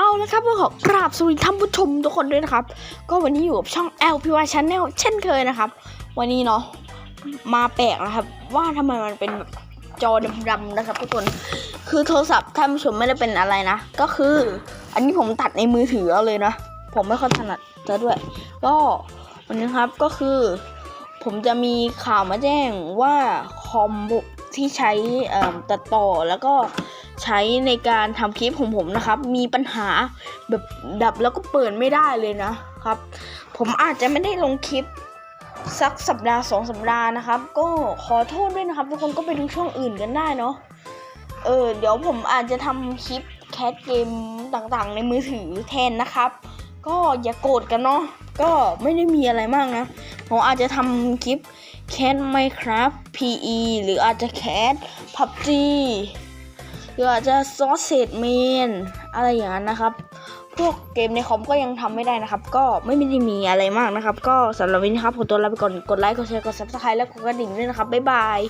เอาละครับก็ขอกราบสวัสดีท่านผู้ชมทุกคนด้วยนะครับ ก็วันนี้อยู่กับช่อง LPY Channel เช่นเคยนะครับ วันนี้เนาะมาแปลกนะครับ ว่าทำไมมันเป็นแบบจอดำๆนะครับทุกคน คือโทรศัพท์ท่านผู้ชมไม่ได้เป็นอะไรนะ ก็คืออันนี้ผมตัดในมือถือเอาเลยนะ ผมไม่ค่อยถนัดซะด้วย ก็วันนี้ครับก็คือ ผมจะมีข่าวมาแจ้งว่าคอมที่ใช้ตัดต่อแล้วก็ ใช้ในการทำคลิปของผมนะครับ มีปัญหาแบบดับแล้วก็เปิดไม่ได้เลยนะครับ ผมอาจจะไม่ได้ลงคลิปสักสัปดาห์สองสัปดาห์นะครับ ก็ขอโทษด้วยนะครับ ทุกคนก็ไปดูช่องอื่นกันได้เนาะเออเดี๋ยวผมอาจจะทำคลิปแคสเกมต่างๆ ในมือถือแทนนะครับ ก็อย่าโกรธกันเนาะก็ไม่ได้มีอะไรมากนะ ผมอาจจะทำคลิปแคส Minecraft PE หรืออาจจะแคส PUBG รืออาจจะซอสเศษเมนอะไรอย่างนั้นนะครับ พวกเกมในคอมก็ยังทำไม่ได้นะครับ ก็ไม่ได้มีอะไรมากนะครับ ก็สำหรับวันนี้ครับผมตัวลาไปก่อน กดไลค์ กดแชร์ กดซับสไครต์และกดกระดิ่งด้วยนะครับ บ๊ายบาย